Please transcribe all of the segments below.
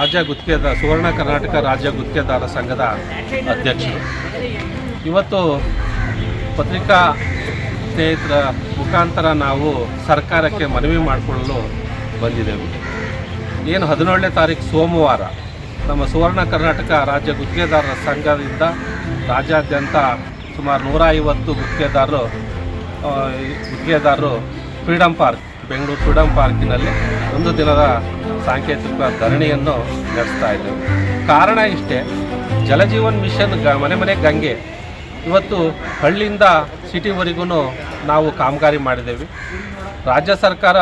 ರಾಜ್ಯ ಗುತ್ತಿಗೆದಾರ, ಸುವರ್ಣ ಕರ್ನಾಟಕ ರಾಜ್ಯ ಗುತ್ತಿಗೆದಾರ ಸಂಘದ ಅಧ್ಯಕ್ಷರು. ಇವತ್ತು ಪತ್ರಿಕಾ ಸ್ನೇಹಿತರ ಮುಖಾಂತರ ನಾವು ಸರ್ಕಾರಕ್ಕೆ ಮನವಿ ಮಾಡಿಕೊಳ್ಳಲು ಬಂದಿದ್ದೇವೆ. ಏನು ಹದಿನೇಳನೇ ತಾರೀಕು ಸೋಮವಾರ ನಮ್ಮ ಸುವರ್ಣ ಕರ್ನಾಟಕ ರಾಜ್ಯ ಗುತ್ತಿಗೆದಾರರ ಸಂಘದಿಂದ ರಾಜ್ಯಾದ್ಯಂತ ಸುಮಾರು ನೂರ ಐವತ್ತು ಗುತ್ತಿಗೆದಾರರು ಗುತ್ತಿಗೆದಾರರು ಫ್ರೀಡಮ್ ಪಾರ್ಕ್ ಬೆಂಗಳೂರು ಫ್ರೀಡಮ್ ಪಾರ್ಕಿನಲ್ಲಿ ಒಂದು ದಿನದ ಸಾಂಕೇತಿಕ ಧರಣಿಯನ್ನು ನಡೆಸ್ತಾ ಇದ್ದೇವೆ ಕಾರಣ ಇಷ್ಟೇ, ಜಲಜೀವನ್ ಮಿಷನ್ ಗ, ಮನೆ ಮನೆ ಗಂಗೆ. ಇವತ್ತು ಹಳ್ಳಿಯಿಂದ ಸಿಟಿವರೆಗೂ ನಾವು ಕಾಮಗಾರಿ ಮಾಡಿದ್ದೇವೆ. ರಾಜ್ಯ ಸರ್ಕಾರ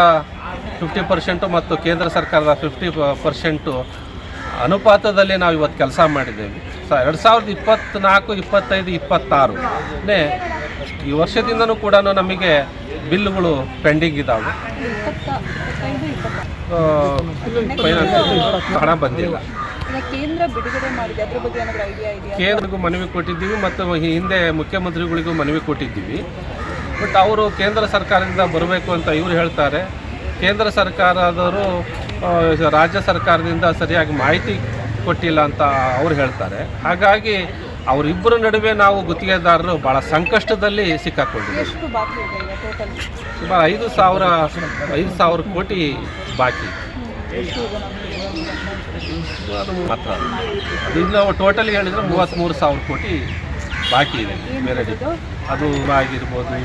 ಫಿಫ್ಟಿ ಪರ್ಸೆಂಟು ಮತ್ತು ಕೇಂದ್ರ ಸರ್ಕಾರದ ಫಿಫ್ಟಿ ಪರ್ಸೆಂಟು ಅನುಪಾತದಲ್ಲಿ ನಾವು ಇವತ್ತು ಕೆಲಸ ಮಾಡಿದ್ದೇವೆ. ಸ, ಎರಡು ಸಾವಿರದ ಇಪ್ಪತ್ತ್ನಾಲ್ಕು ಇಪ್ಪತ್ತೈದು ಇಪ್ಪತ್ತಾರು ಈ ವರ್ಷದಿಂದನೂ ಕೂಡ ನಮಗೆ ಬಿಲ್ಗಳು ಪೆಂಡಿಂಗ್ ಇದ್ದಾವೆ ಹಣ ಬಂದಿಲ್ಲ. ಕೇಂದ್ರ ಬಿಡುಗಡೆ ಮಾಡಿದೆ ಅದ್ರ ಬಗ್ಗೆ ಏನಾದರೂ ಐಡಿಯಾ ಇದೆಯಾ? ಕೇಂದ್ರಗೂ ಮನವಿ ಕೊಟ್ಟಿದ್ದೀವಿ ಮತ್ತು ಹಿಂದೆ ಮುಖ್ಯಮಂತ್ರಿಗಳಿಗೂ ಮನವಿ ಕೊಟ್ಟಿದ್ದೀವಿ. ಬಟ್ ಅವರು ಕೇಂದ್ರ ಸರ್ಕಾರದಿಂದ ಬರಬೇಕು ಅಂತ ಇವರು ಹೇಳ್ತಾರೆ. ಕೇಂದ್ರ ಸರ್ಕಾರದವರು ರಾಜ್ಯ ಸರ್ಕಾರದಿಂದ ಸರಿಯಾಗಿ ಮಾಹಿತಿ ಕೊಟ್ಟಿಲ್ಲ ಅಂತ ಅವ್ರು ಹೇಳ್ತಾರೆ. ಹಾಗಾಗಿ ಅವರಿಬ್ಬರ ನಡುವೆ ನಾವು ಗುತ್ತಿಗೆದಾರರು ಭಾಳ ಸಂಕಷ್ಟದಲ್ಲಿ ಸಿಕ್ಕಾಕೊಂಡಿದ್ದೀವಿ. ಸುಮಾರು ಐದು ಸಾವಿರ ಐದು ಸಾವಿರ ಕೋಟಿ ಬಾಕಿ ಅದು ಮಾತ್ರ. ಅದು ಇನ್ನು ಟೋಟಲಿ ಹೇಳಿದ್ರೆ ಮೂವತ್ತ್ಮೂರು ಸಾವಿರ ಕೋಟಿ ಬಾಕಿ ಇದೆ ಬೇರೆ ಅದು ಆಗಿರ್ಬೋದು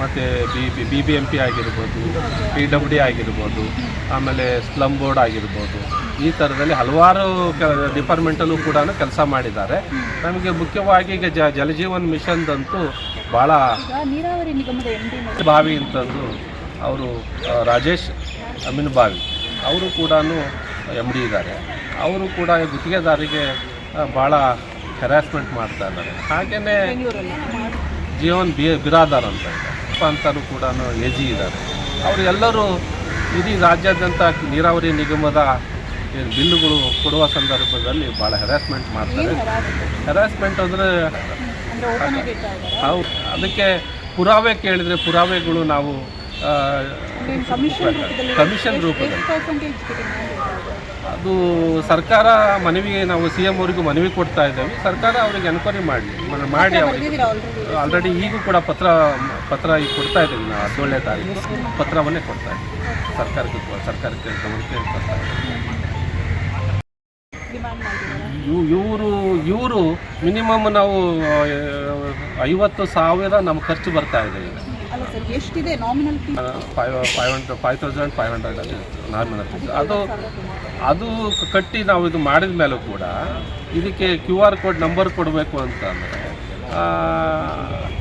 ಮತ್ತು B B B B M P ಆಗಿರ್ಬೋದು ಪಿ ಡಬ್ಲ್ಯೂ ಡಿ ಆಗಿರ್ಬೋದು ಆಮೇಲೆ ಸ್ಲಮ್ ಬೋರ್ಡ್ ಆಗಿರ್ಬೋದು. ಈ ಥರದಲ್ಲಿ ಹಲವಾರು ಡಿಪಾರ್ಟ್ಮೆಂಟಲ್ಲೂ ಕೂಡ ಕೆಲಸ ಮಾಡಿದ್ದಾರೆ. ನಮಗೆ ಮುಖ್ಯವಾಗಿ ಈಗ ಜ ಜಲಜೀವನ್ ಮಿಷನ್ದಂತೂ ಭಾಳ ಬಾವಿ ಅಂತಂದು ಅವರು ರಾಜೇಶ್ ಅಮೀನ್ ಬಾವಿ ಅವರು ಕೂಡ ಎಂ ಡಿ ಇದ್ದಾರೆ. ಅವರು ಕೂಡ ಗುತ್ತಿಗೆದಾರಿಗೆ ಭಾಳ ಹೆರಾಸ್ಮೆಂಟ್ ಮಾಡ್ತಾ ಇದ್ದಾರೆ. ಹಾಗೆಯೇ ಜೀವನ್ ಬಿ ಬಿರಾದಾರ್ ಅಂತ ಅಂತಲೂ ಕೂಡ ಎ ಜಿ ಇದ್ದಾರೆ. ಅವರು ಎಲ್ಲರೂ ಇಡೀ ರಾಜ್ಯಾದ್ಯಂತ ನೀರಾವರಿ ನಿಗಮದ ಬಿಲ್ಲುಗಳು ಕೊಡುವ ಸಂದರ್ಭದಲ್ಲಿ ಭಾಳ ಹೆರಾಸ್ಮೆಂಟ್ ಮಾಡ್ತಾರೆ. ಹೆರಾಸ್ಮೆಂಟ್ ಅಂದರೆ ನಾವು ಅದಕ್ಕೆ ಪುರಾವೆ ಕೇಳಿದರೆ ಪುರಾವೆಗಳು ನಾವು ಕಮಿಷನ್ ರೂಪದಲ್ಲಿ ಅದು ಸರ್ಕಾರ ಮನವಿ ನಾವು ಸಿ ಎಂ ಅವರಿಗೂ ಮನವಿ ಕೊಡ್ತಾ ಇದ್ದೇವೆ. ಸರ್ಕಾರ ಅವರಿಗೆ ಎನ್ಕ್ವೈರಿ ಮಾಡಲಿ. ಮಾಡಿ ಅವರಿಗೆ. ಆಲ್ರೆಡಿ ಈಗೂ ಕೂಡ ಪತ್ರ ಪತ್ರ ಈಗ ಕೊಡ್ತಾ ಇದ್ದೀವಿ ನಾವು. ಹದಿನೇಳನೇ ತಾರೀಕು. ಪತ್ರವನ್ನೇ ಕೊಡ್ತಾ ಇದ್ದೀವಿ. ಸರ್ಕಾರಕ್ಕೆ ಸರ್ಕಾರಕ್ಕೆ ಗಮನಕ್ಕೆ ಕೊಡ್ತಾ ಇದ್ದೀವಿ. ಇವರು ಇವರು ಮಿನಿಮಮ್ ನಾವು ಐವತ್ತು ಸಾವಿರ ನಮ್ಮ ಖರ್ಚು ಬರ್ತಾ ಇದೆ ಈಗ. ಎಷ್ಟಿದೆ nominal five five hundred five thousand five ಅದು ಅದು ಕಟ್ಟಿ ನಾವು ಇದು ಮಾಡಿದ ಮೇಲೂ ಕೂಡ ಇದಕ್ಕೆ ಕ್ಯೂ ಆರ್ ಕೋಡ್ ನಂಬರ್ ಕೊಡಬೇಕು ಅಂತಂದರೆ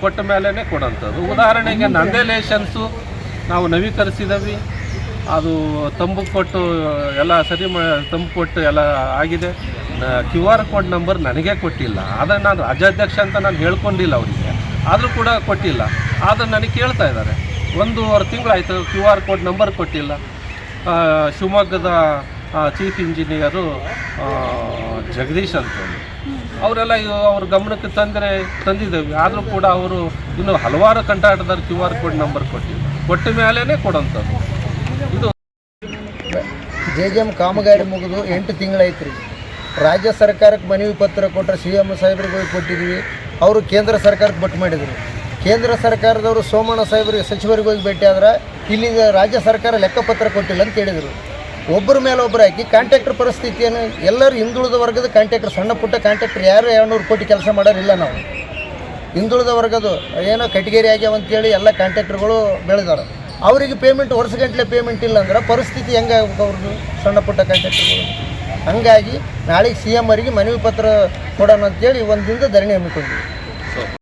ಕೊಟ್ಟ ಮೇಲೇ ಕೊಡೋಂಥದ್ದು. ಉದಾಹರಣೆಗೆ ನಂದೇ ಲೇಷನ್ಸು ನಾವು ನವೀಕರಿಸಿದವಿ. ಅದು ತಂಬು ಕೊಟ್ಟು, ಎಲ್ಲ ಸರಿ ತಂಬು ಕೊಟ್ಟು ಎಲ್ಲ ಆಗಿದೆ. ಕ್ಯೂ ಆರ್ ಕೋಡ್ ನಂಬರ್ ನನಗೆ ಕೊಟ್ಟಿಲ್ಲ. ಆದರೆ ನಾನು ರಾಜ್ಯಾಧ್ಯಕ್ಷ ಅಂತ ನಾನು ಹೇಳ್ಕೊಂಡಿಲ್ಲ ಅವರಿಗೆ. ಆದರೂ ಕೂಡ ಕೊಟ್ಟಿಲ್ಲ. ಆದರೆ ನನಗೆ ಕೇಳ್ತಾ ಇದ್ದಾರೆ. ಒಂದೂವರೆ ತಿಂಗಳಾಯಿತು ಕ್ಯೂ ಆರ್ ಕೋಡ್ ನಂಬರ್ ಕೊಟ್ಟಿಲ್ಲ. ಶಿವಮೊಗ್ಗದ ಚೀಫ್ ಇಂಜಿನಿಯರು ಜಗದೀಶ್ ಅಂತ ಅವರೆಲ್ಲ ಅವ್ರ ಗಮನಕ್ಕೆ ತಂದರೆ, ತಂದಿದ್ದೇವೆ. ಆದರೂ ಕೂಡ ಅವರು ಇನ್ನು ಹಲವಾರು ಕಂಟಾಟದಲ್ಲಿ ಕ್ಯೂ ಆರ್ ಕೋಡ್ ನಂಬರ್ ಕೊಟ್ಟಿಲ್ಲ. ಕೊಟ್ಟ ಮೇಲೇ ಕೊಡೋಂಥದ್ದು. ಜೆ ಜೆ ಎಂ ಕಾಮಗಾರಿ ಮುಗಿದು ಎಂಟು ತಿಂಗಳಾಯ್ತು ರೀ ರಾಜ್ಯ ಸರ್ಕಾರಕ್ಕೆ ಮನವಿ ಪತ್ರ ಕೊಟ್ಟರೆ ಸಿ ಎಂ ಸಾಹೇಬ್ರಿಗೆ ಹೋಗಿ ಕೊಟ್ಟಿದ್ವಿ. ಅವರು ಕೇಂದ್ರ ಸರ್ಕಾರಕ್ಕೆ ಬಟ್ ಮಾಡಿದರು. ಕೇಂದ್ರ ಸರ್ಕಾರದವರು ಸೋಮಣ್ಣ ಸಾಹೇಬರಿಗೆ ಸಚಿವರಿಗೆ ಹೋಗಿ ಭೇಟಿ ಆದ್ರೆ ಇಲ್ಲಿ ರಾಜ್ಯ ಸರ್ಕಾರ ಲೆಕ್ಕಪತ್ರ ಕೊಟ್ಟಿಲ್ಲ ಅಂತ ಹೇಳಿದರು. ಒಬ್ಬರ ಮೇಲೆ ಒಬ್ಬರು ಹಾಕಿ ಕಾಂಟ್ರಾಕ್ಟರ್ ಪರಿಸ್ಥಿತಿಯನ್ನು ಎಲ್ಲರೂ ಹಿಂದುಳಿದ ವರ್ಗದ ಕಾಂಟ್ರಾಕ್ಟರ್ ಸಣ್ಣ ಪುಟ್ಟ ಕಾಂಟ್ರಾಕ್ಟರ್ ಯಾರು ಎರಡುನೂರು ಕೋಟಿ ಕೆಲಸ ಮಾಡೋರಿಲ್ಲ ನಾವು. ಹಿಂದುಳಿದ ವರ್ಗದ್ದು ಏನೋ ಕಟಗೇರಿ ಆಗ್ಯಾವ ಅಂತೇಳಿ ಎಲ್ಲ ಕಾಂಟ್ರಾಕ್ಟರ್ಗಳು ಬೆಳೆದಾರೆ ಅವರಿಗೆ ಪೇಮೆಂಟ್ ವರ್ಷಗಟ್ಟಲೆ ಪೇಮೆಂಟ್ ಇಲ್ಲ ಅಂದ್ರೆ ಪರಿಸ್ಥಿತಿ ಹೆಂಗೆ ಆಗ್ಬೇಕು ಅವ್ರದ್ದು? ಸಣ್ಣ ಪುಟ್ಟ ಕಾಂಟ್ರಾಕ್ಟರ್ಗಳು ಹಂಗಾಗಿ ನಾಳೆಗೆ ಸಿ ಎಂ ಅವರಿಗೆ ಮನವಿ ಪತ್ರ ಕೊಡೋಣ ಅಂತೇಳಿ ಒಂದು ದಿನದ ಧರಣಿ ಹಮ್ಮಿಕೊಂಡಿದ್ವಿ